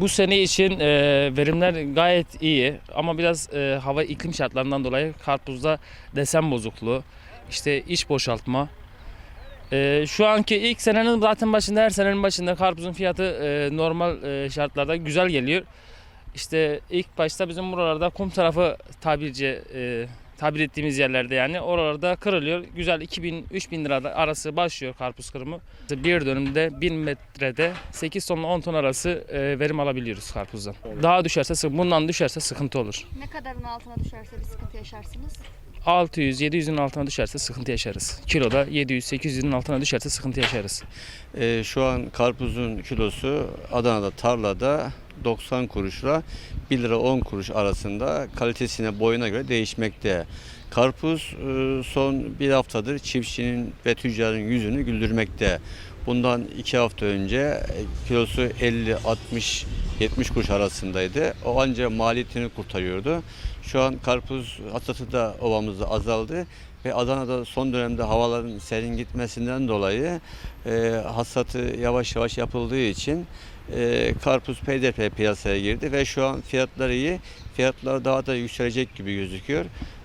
Bu sene için e, verimler gayet iyi ama biraz e, hava iklim şartlarından dolayı karpuzda desen bozukluğu, işte iç boşaltma. E, şu anki ilk senenin zaten başında her senenin başında karpuzun fiyatı e, normal e, şartlarda güzel geliyor. İşte ilk başta bizim buralarda kum tarafı tabirce e, tabir ettiğimiz yerlerde yani oralarda kırılıyor. Güzel 2000-3000 lira arası başlıyor karpuz kırımı. Bir dönümde 1000 metrede 8 tonla 10 ton arası e, verim alabiliyoruz karpuzdan. Daha düşerse bundan düşerse sıkıntı olur. Ne kadarın altına düşerse bir sıkıntı yaşarsınız? 600-700'ün altına düşerse sıkıntı yaşarız. Kiloda 700-800'ün altına düşerse sıkıntı yaşarız. Ee, şu an karpuzun kilosu Adana'da tarlada 90 kuruşla 1 lira 10 kuruş arasında kalitesine boyuna göre değişmekte. Karpuz e, son bir haftadır çiftçinin ve tüccarın yüzünü güldürmekte. Bundan iki hafta önce e, kilosu 50, 60, 70 kuruş arasındaydı. O ancak maliyetini kurtarıyordu. Şu an karpuz hasatı da ovamızda azaldı ve Adana'da son dönemde havaların serin gitmesinden dolayı e, hasatı yavaş yavaş yapıldığı için e, karpuz peyderpey piyasaya girdi ve şu an fiyatları iyi. Fiyatlar daha da yükselecek gibi gözüküyor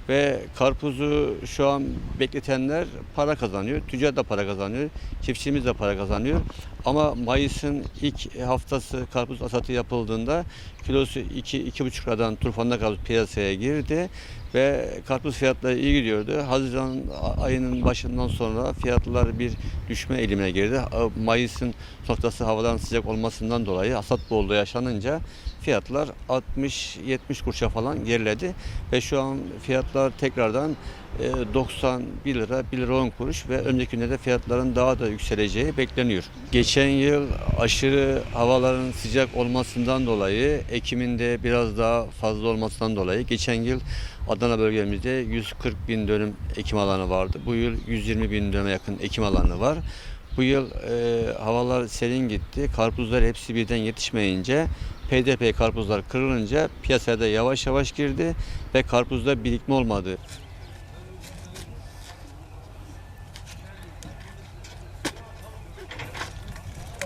ve karpuzu şu an bekletenler para kazanıyor. Tüccar da para kazanıyor. Çiftçimiz de para kazanıyor. Ama Mayıs'ın ilk haftası karpuz hasatı yapıldığında kilosu 2-2,5 liradan turfanda karpuz piyasaya girdi ve karpuz fiyatları iyi gidiyordu. Haziran ayının başından sonra fiyatlar bir düşme eğilimine girdi. Mayıs'ın noktası havadan sıcak olmasından dolayı hasat bolluğu yaşanınca fiyatlar 60-70 kuruşa falan geriledi ve şu an fiyatlar tekrardan 91 lira, 1 lira 10 kuruş ve önümüzdeki günde de fiyatların daha da yükseleceği bekleniyor. Geçen yıl aşırı havaların sıcak olmasından dolayı, ekiminde biraz daha fazla olmasından dolayı geçen yıl Adana bölgemizde 140 bin dönüm ekim alanı vardı. Bu yıl 120 bin dönüme yakın ekim alanı var. Bu yıl e, havalar serin gitti. Karpuzlar hepsi birden yetişmeyince PDP karpuzlar kırılınca piyasaya da yavaş yavaş girdi ve karpuzda birikme olmadı.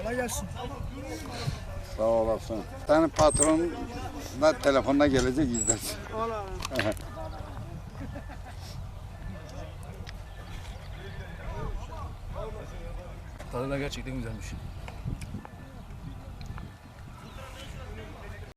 Kolay gelsin. Sağ olasın. Senin patron da telefonla gelecek izlersin. Tadı da gerçekten güzelmiş.